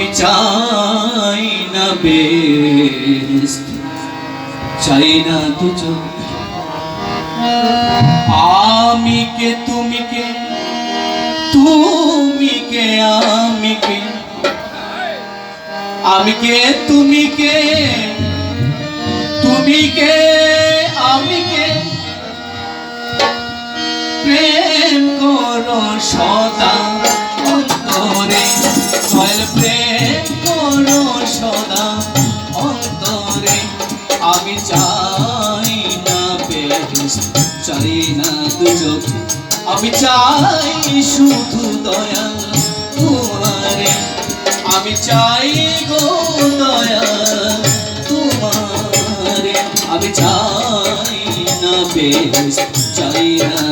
আমি চাই না বেস্ট চাই না দুজন আমি কে, তুমি কে? তুমি কে, আমি কে? আমি কে, তুমি কে? তুমি কে, আমি কে? প্রেম করো সদা। অন্তরে আমি চাই না আমি চাই শুধু দয়া আমি চাই গো দয়া, তোমারে। আমি চাই না বেশ চাই না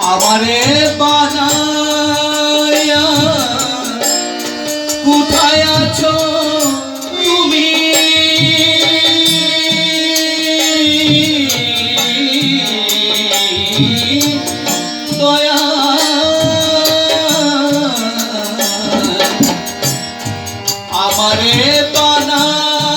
আমারে বানায়া কোথায় আছো তুমি? দয়া আমারে বানায়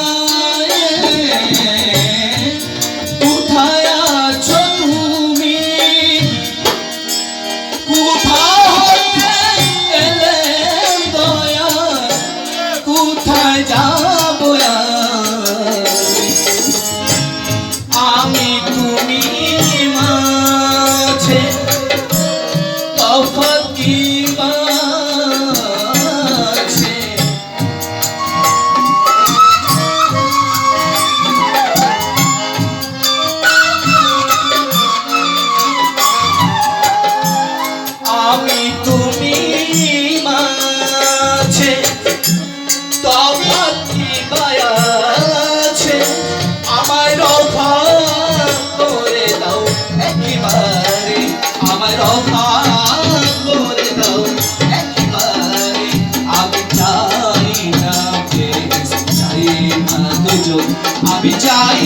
আমি চাই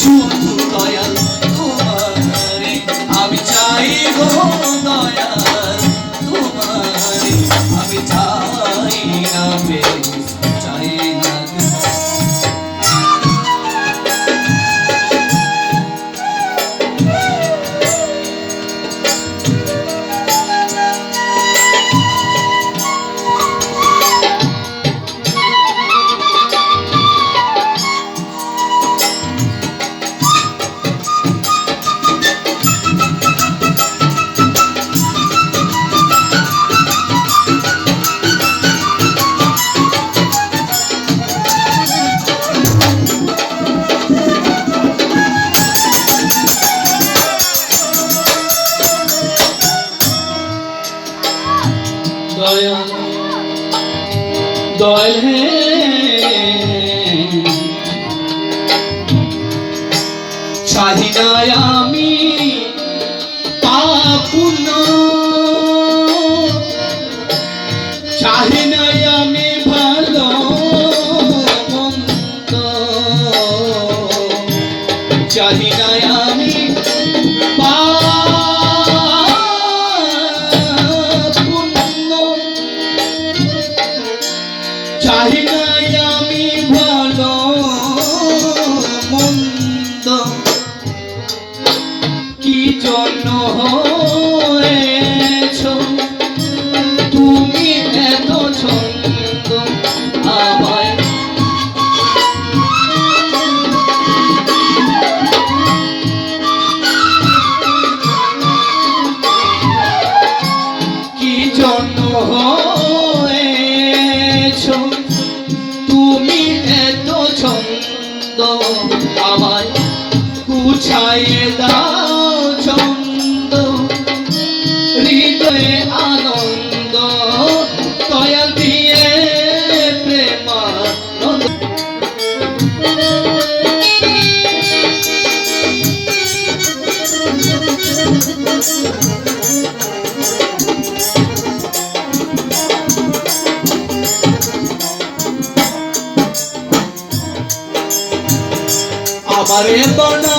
শুধু দয়াল তোমারে আমি চাই গো দয়াল। দয়াল। গুছাইয়ে দাও ছন্দ হৃদয়ে আনন্দ দয়াল দিয়ে প্রেমানন্দ। আমারে বনা